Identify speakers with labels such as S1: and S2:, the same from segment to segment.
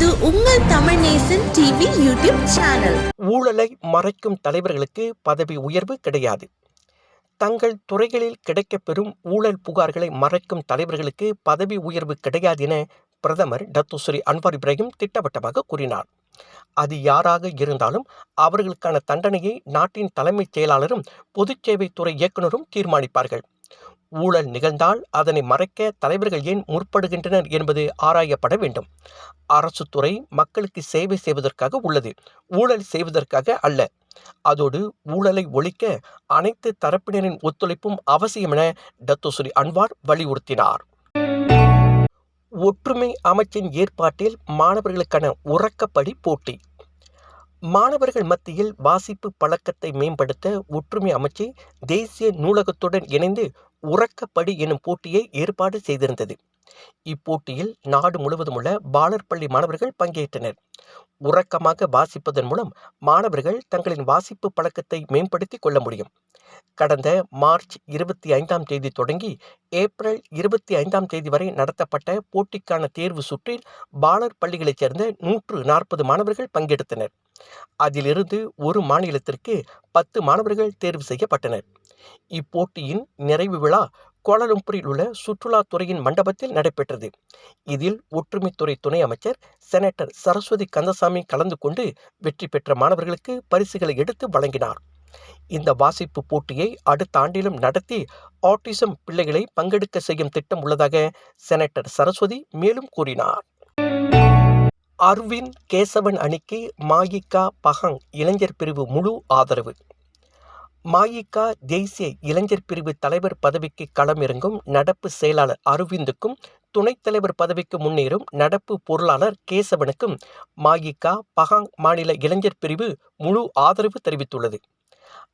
S1: இது உங்கள் Tamil Nesan TV YouTube channel.
S2: ஊழலை மறைக்கும் தலைவர்களுக்கு பதவி உயர்வு கிடையாது. தங்கள் துறைகளில் கிடைக்கப்பெறும் ஊழல் புகார்களை மறைக்கும் தலைவர்களுக்கு பதவி உயர்வு கிடையாது என பிரதமர் டத்துஸ்ரீ அன்வார் இப்ராஹிம் திட்டவட்டமாக கூறினார். அது யாராக இருந்தாலும் அவர்களுக்கான தண்டனையை நாட்டின் தலைமைச் செயலாளரும் பொதுச் சேவைத்துறை இயக்குனரும் தீர்மானிப்பார்கள். ஊழல் நிகழ்ந்தால் அதனை மறைக்க தலைவர்கள் ஏன் முற்படுகின்றனர் என்பது ஆராயப்பட வேண்டும். அரசு துறை மக்களுக்கு சேவை செய்வதற்காக உள்ளது ஊழல் செய்வதற்காக அல்ல. அதோடு ஊழலை ஒழிக்க அனைத்து தரப்பினரின் ஒத்துழைப்பும் அவசியம் என டத்தோஸ்ரீ அன்வார் வலியுறுத்தினார். ஒற்றுமை அமைச்சின் ஏற்பாட்டில் மாணவர்களுக்கான உறக்கப்படி போட்டி. மாணவர்கள் மத்தியில் வாசிப்பு பழக்கத்தை மேம்படுத்த ஒற்றுமை அமைச்சு தேசிய நூலகத்துடன் இணைந்து உறக்கப்படி எனும் போட்டியை ஏற்பாடு செய்திருந்தது. இப்போட்டியில் நாடு முழுவதும் உள்ள பாலர் பள்ளி மாணவர்கள் பங்கேற்றனர். உறக்கமாக வாசிப்பதன் மூலம் மாணவர்கள் தங்களின் வாசிப்பு பழக்கத்தை மேம்படுத்தி கொள்ள முடியும். கடந்த மார்ச் இருபத்தி ஐந்தாம் தேதி தொடங்கி ஏப்ரல் இருபத்தி ஐந்தாம் தேதி வரை நடத்தப்பட்ட போட்டிக்கான தேர்வு சுற்றில் பாலர் பள்ளிகளைச் சேர்ந்த நூற்று நாற்பது மாணவர்கள் பங்கெடுத்தனர். அதிலிருந்து ஒரு மாநிலத்திற்கு பத்து மாணவர்கள் தேர்வு செய்யப்பட்டனர். இப்போட்டியின் நிறைவு விழா கோலாலம்பூரில் உள்ள சுற்றுலாத்துறையின் மண்டபத்தில் நடைபெற்றது. இதில் ஒற்றுமைத்துறை துணை அமைச்சர் செனட்டர் சரஸ்வதி கந்தசாமி கலந்து கொண்டு வெற்றி பெற்ற மாணவர்களுக்கு பரிசுகளை எடுத்து வழங்கினார். இந்த வாசிப்பு போட்டியை அடுத்த ஆண்டிலும் நடத்தி ஆட்டிசம் பிள்ளைகளை பங்கெடுக்க செய்யும் திட்டம் உள்ளதாக செனட்டர் சரஸ்வதி மேலும் கூறினார். அர்வின் கேசவன் அணிக்கு மாயிகா பஹாங் இளைஞர் பிரிவு முழு ஆதரவு. மாயிகா தேசிய இளைஞர் பிரிவு தலைவர் பதவிக்கு களமிறங்கும் நடப்பு செயலாளர் அரவிந்துக்கும் துணைத் தலைவர் பதவிக்கு முன்னேறும் நடப்பு பொருளாளர் கேசவனுக்கும் மாயிகா பஹாங் மாநில இளைஞர் பிரிவு முழு ஆதரவு தெரிவித்துள்ளது.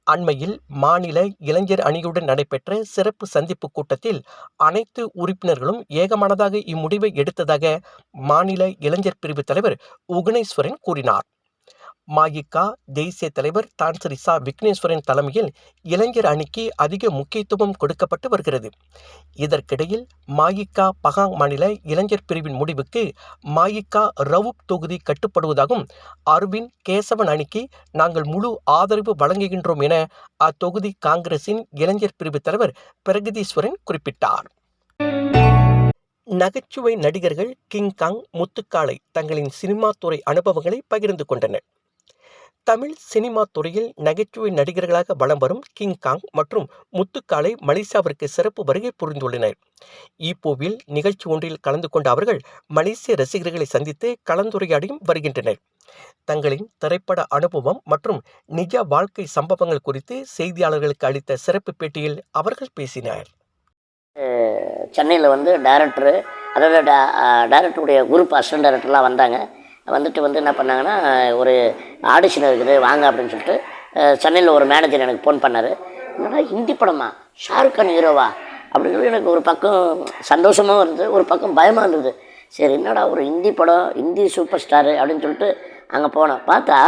S2: அண்மையில் மாநில இளைஞர் அணியுடன் நடைபெற்ற சிறப்பு சந்திப்பு கூட்டத்தில் அனைத்து உறுப்பினர்களும் ஏகமனதாக இம்முடிவை எடுத்ததாக மாநில இளைஞர் பிரிவு தலைவர் உகனேஸ்வரன் கூறினார். மாயிக்கா தேசிய தலைவர் தான்சரி சா விக்னேஸ்வரன் தலைமையில் இளைஞர் அணிக்கு அதிக முக்கியத்துவம் கொடுக்கப்பட்டு வருகிறது. இதற்கிடையில் மாயிக்கா பகாங் மாநில இளைஞர் பிரிவின் முடிவுக்கு மாயிக்கா ரவுப் தொகுதி கட்டுப்படுவதாகவும் அர்வின் கேசவன் அணிக்கு நாங்கள் முழு ஆதரவு வழங்குகின்றோம் என அத்தொகுதி காங்கிரசின் இளைஞர் பிரிவு தலைவர் பிரகதீஸ்வரன் குறிப்பிட்டார். நகைச்சுவை நடிகர்கள் கிங் காங் முத்துக்காளை தங்களின் சினிமா துறை அனுபவங்களை பகிர்ந்து கொண்டனர். தமிழ் சினிமா துறையில் நகைச்சுவை நடிகர்களாக வலம் வரும் கிங் காங் மற்றும் முத்துக்காலை மலேசியாவிற்கு சிறப்பு வருகை புரிந்துள்ளனர். ஈப்போவில் நிகழ்ச்சி ஒன்றில் கலந்து கொண்ட அவர்கள் மலேசிய ரசிகர்களை சந்தித்து கலந்துரையாடியும் வருகின்றனர். தங்களின் திரைப்பட அனுபவம் மற்றும் நிஜ வாழ்க்கை சம்பவங்கள் குறித்து செய்தியாளர்களுக்கு அளித்த சிறப்பு பேட்டியில் அவர்கள் பேசினர்.
S3: சென்னையில் வந்து டைரக்டரு அதாவது டைரக்டருடைய குரூப் அசிஸ்டன்ட் டைரக்டர்லாம் வந்தாங்க. வந்துட்டு வந்து என்ன பண்ணாங்கன்னா ஒரு ஆடிஷன் இருக்குது வாங்க அப்படின்னு சொல்லிட்டு சென்னையில் ஒரு மேனேஜர் எனக்கு ஃபோன் பண்ணார். என்னடா ஹிந்தி படமா? ஷாருக் கான் ஹீரோவா? அப்படின்னு சொல்லி எனக்கு ஒரு பக்கம் சந்தோஷமாகவும் இருந்தது ஒரு பக்கம் பயமாக இருந்தது. சரி என்னடா ஒரு ஹிந்தி படம் ஹிந்தி சூப்பர் ஸ்டாரு அப்படின்னு சொல்லிட்டு அங்கே போனேன் பார்த்தா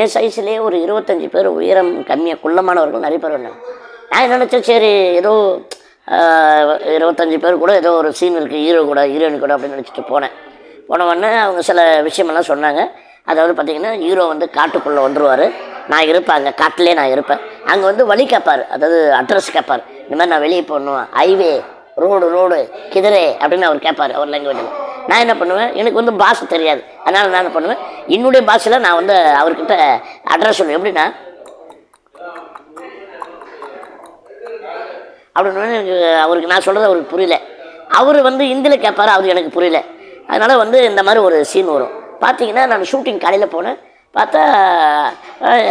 S3: என் சைஸ்லேயே ஒரு இருபத்தஞ்சி பேர் உயரம் கம்மியாக குள்ளமானவர்கள் நிறைய பேர் வந்தாங்க. நான் நினச்சேன் சரி ஏதோ இருபத்தஞ்சி பேர் கூட ஏதோ ஒரு சீன் இருக்குது ஹீரோ கூட ஹீரோயின் கூட அப்படின்னு நினச்சிட்டு போனேன். உடனே அவங்க சில விஷயமெல்லாம் சொன்னாங்க. அதாவது பார்த்திங்கன்னா ஹீரோ வந்து காட்டுக்குள்ளே வந்துடுவார் நான் இருப்பேன் அங்கே காட்டிலே நான் இருப்பேன். அங்கே வந்து வழி கேட்பார் அதாவது அட்ரஸ் கேட்பார் இந்த மாதிரி நான் வெளியே போகணும்? ஹைவே ரோடு ரோடு கிதிரே அப்படின்னு அவர் கேட்பார் அவர் லாங்குவேஜில் நான் என்ன பண்ணுவேன்? எனக்கு வந்து பாஷை தெரியாது. அதனால் நான் என்ன பண்ணுவேன்? என்னுடைய பாஷையில் நான் வந்து அவர்கிட்ட அட்ரஸ் சொல்லுவேன். எப்படின்னா அப்படின்னு எனக்கு அவருக்கு நான் சொல்கிறது அவருக்கு புரியல. அவர் வந்து ஹிந்தியில் கேட்பார் அவர் எனக்கு புரியல. அதனால் வந்து இந்த மாதிரி ஒரு சீன் வரும். பார்த்தீங்கன்னா நான் ஷூட்டிங் காலையில் போனேன். பார்த்தா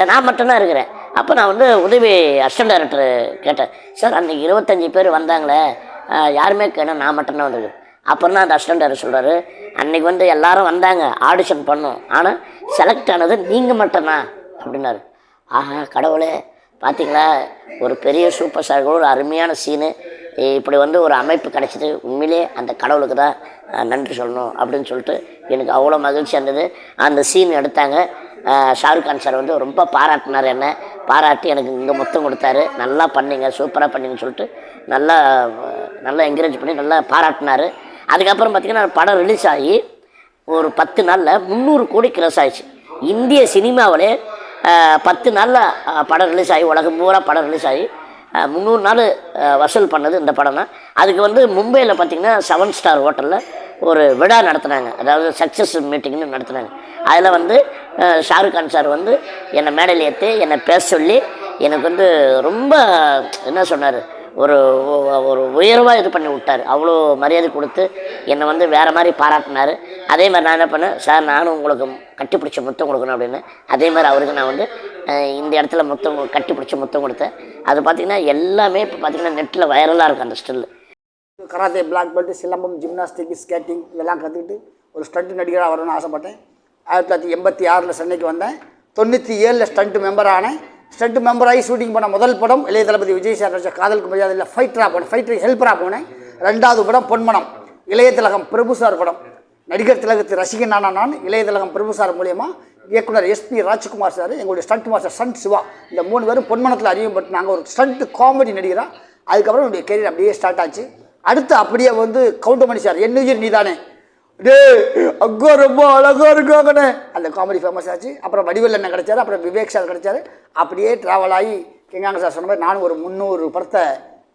S3: நான் மட்டும்தான் இருக்கிறேன். அப்போ நான் வந்து உதவி அசிஸ்டன்ட் டைரக்டர் கேட்டேன். சார் அன்றைக்கி இருபத்தஞ்சி பேர் வந்தாங்களே. யாருமே கேட்டால் நான் மட்டும்தான் வந்திருக்கேன். அப்புறம் தான் அந்த அசிஸ்டன்ட் டைரக்டர் சொல்கிறாரு அன்றைக்கி வந்து எல்லாரும் வந்தாங்க. ஆடிஷன் பண்ணோம். ஆனால் செலக்ட் ஆனது நீங்கள் மட்டும்தான். அப்படின்னாரு. ஆஹா கடவுளே. பார்த்தீங்களா ஒரு பெரிய சூப்பர் ஸ்டார் ஒரு அருமையான சீனு இப்படி வந்து ஒரு அமைப்பு கிடச்சிது. உண்மையிலே அந்த கடவுளுக்கு தான் நன்றி சொல்லணும் அப்படின்னு சொல்லிட்டு எனக்கு அவ்வளோ மகிழ்ச்சி இருந்தது. அந்த சீன் எடுத்தாங்க. ஷாருக் கான் சார் வந்து ரொம்ப பாராட்டினார் என்ன. பாராட்டி எனக்கு இங்கே மொத்தம் கொடுத்தாரு. நல்லா பண்ணிங்க சூப்பராக பண்ணிங்கன்னு சொல்லிட்டு நல்லா நல்லா என்கரேஜ் பண்ணி நல்லா பாராட்டினார். அதுக்கப்புறம் பார்த்திங்கன்னா படம் ரிலீஸ் ஆகி ஒரு பத்து நாளில் முந்நூறு கோடி கிரஸ் ஆயிடுச்சு. இந்திய சினிமாவிலே பத்து நாளில் படம் ரிலீஸ் ஆகி உலகம் பூரா படம் ரிலீஸ் ஆகி முந்நூறு நாள் வசூல் பண்ணது இந்த படம் தான். அதுக்கு வந்து மும்பையில் பார்த்தீங்கன்னா செவன் ஸ்டார் ஹோட்டலில் ஒரு விழா நடத்துனாங்க. அதாவது சக்ஸஸ் மீட்டிங்னு நடத்துனாங்க. அதில் வந்து ஷாருக் கான் சார் வந்து என்னை மேடையில் ஏற்றி என்னை பேச சொல்லி எனக்கு வந்து ரொம்ப என்ன சொன்னார் ஒரு ஒரு உயர்வாக இது பண்ணி விட்டார். அவ்வளோ மரியாதை கொடுத்து என்னை வந்து வேறு மாதிரி பாராட்டினார். அதே மாதிரி நான் என்ன பண்ணேன் சார் நானும் உங்களுக்கு கட்டிப்பிடிச்ச முத்தம் கொடுக்கணும் அப்படின்னு. அதே மாதிரி அவருக்கு நான் வந்து இந்த இடத்துல முத்தம் கட்டிப்பிடிச்ச முத்தம் கொடுத்தேன். அது பார்த்திங்கன்னா எல்லாமே இப்போ பார்த்திங்கன்னா நெட்டில் வைரலாக இருக்கும் அந்த still
S4: karate black belt silambam gymnastic skating இதெல்லாம் கற்றுக்கிட்டு ஒரு ஸ்டண்ட் நடிகராக வரணும்னு ஆசைப்பட்டேன். ஆயிரத்தி தொள்ளாயிரத்தி எண்பத்தி ஆறில் சென்னைக்கு வந்தேன். தொண்ணூற்றி ஏழில் ஸ்டண்ட் மெம்பர் ஆனேன். ஸ்டண்ட் மெம்பராகி ஷூட்டிங் பண்ண முதல் படம் இளைய தளபதி விஜய் சார் நடிச்ச காதலுக்கு மரியாதை இல்லை ஃபைட்டராக போனேன். ஃபைட்டர் ஹெல்ப்பராக போனேன். ரெண்டாவது படம் பொன்மனம் இளைய திலகம் பிரபு சார் படம். நடிகர் திலகத்து ரசிகனான நான் இளைய திலகம் பிரபு சார் மூலியமாக இயக்குனர் எஸ்பி ராஜ்குமார் சார் எங்களுடைய ஸ்டண்ட் மாஸ்டர் ஸ்டண்ட் சிவா. இந்த மூணு பேரும் பொன்மனத்தில் அறிமுகப்பட்டு நாங்கள் ஒரு ஸ்டண்ட் காமெடி நடிகராக அதுக்கப்புறம் என்னுடைய கெரியர் அப்படியே ஸ்டார்ட் ஆச்சு. அடுத்து அப்படியே வந்து கவுண்டமணி சார் என்னுயிர் நீதானே. டே அக்கா ரொம்ப அழகாக இருக்காங்கண்ணே. அந்த காமெடி ஃபேமஸ் ஆச்சு. அப்புறம் வடிவேல் என்ன கிடைச்சாரு அப்புறம் விவேக் சார் கிடைச்சாரு. அப்படியே ட்ராவல் ஆகி கிங்காங்க சார் சொன்ன மாதிரி நானும் ஒரு முந்நூறு படத்தை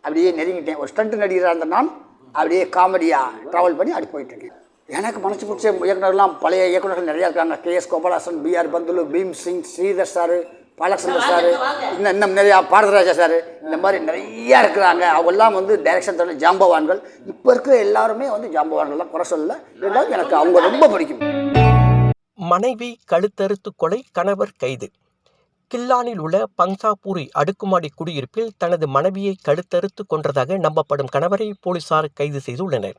S4: அப்படியே நெருங்கிட்டேன். ஒரு ஸ்டண்ட் நடிகராக இருந்த நான் அப்படியே காமெடியாக ட்ராவல் பண்ணி அப்படி போயிட்டுருக்கேன் எனக்கு மனசு பிடிச்ச இயக்குனர்லாம் பழைய இயக்குனர்கள் நிறையா இருக்காங்க. K S Gopalahasan P R Panthulu Bhim Singh Sridhar sir Balachander sir இன்னும் இன்னும் நிறையா பாரதராஜா சார் இந்த மாதிரி நிறையா இருக்கிறாங்க. அவங்கெல்லாம் வந்து டைரக்ஷன் தர ஜாம்பவான்கள். இப்போ இருக்கிற எல்லாருமே வந்து ஜாம்பவான்கள்லாம் குறை சொல்லல. இருந்தாலும் எனக்கு அவங்க ரொம்ப பிடிக்கும்.
S2: மனைவி கழுத்தறுத்து கொலை கணவர் கைது. கில்லானில் உள்ள பங்சாபூரி அடுக்குமாடி குடியிருப்பில் தனது மனைவியை கழுத்தறுத்து கொன்றதாக நம்பப்படும் கணவரை போலீசார் கைது செய்துள்ளனர்.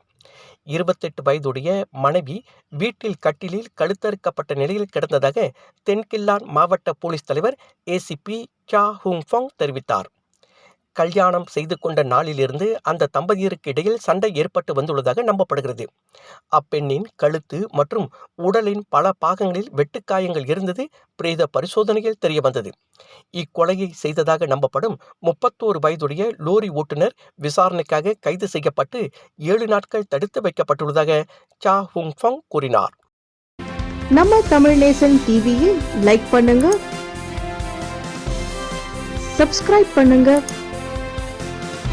S2: இருபத்தெட்டு வயதுடைய மனைவி வீட்டில் கட்டிலில் கழுத்தறுக்கப்பட்ட நிலையில் கிடந்ததாக தென்கில்லான் மாவட்ட போலீஸ் தலைவர் ஏசிபி சா ஹுங்ஃபாங் தெரிவித்தார். கல்யாணம் செய்து கொண்ட நாளிலிருந்து அந்த தம்பதியருக்கு இடையில் சண்டை ஏற்பட்டு வந்துள்ளதாக நம்பப்படுகிறது. அப்பெண்ணின் கழுத்து மற்றும் உடலின் பல பாகங்களில் வெட்டுக்காயங்கள் இருந்தது பிரேத பரிசோதனையில் தெரியவந்தது. இக்கொலையை செய்ததாக நம்பப்படும் முப்பத்தோரு வயதுடைய லோரி ஓட்டுநர் விசாரணைக்காக கைது செய்யப்பட்டு ஏழு நாட்கள் தடுத்து வைக்கப்பட்டுள்ளதாக சா ஹுங்ஃபாங் கூறினார்.
S1: நம்ம தமிழ் நேசன் டிவியில் லைக் பண்ணுங்க சப்ஸ்கிரைப் பண்ணுங்க.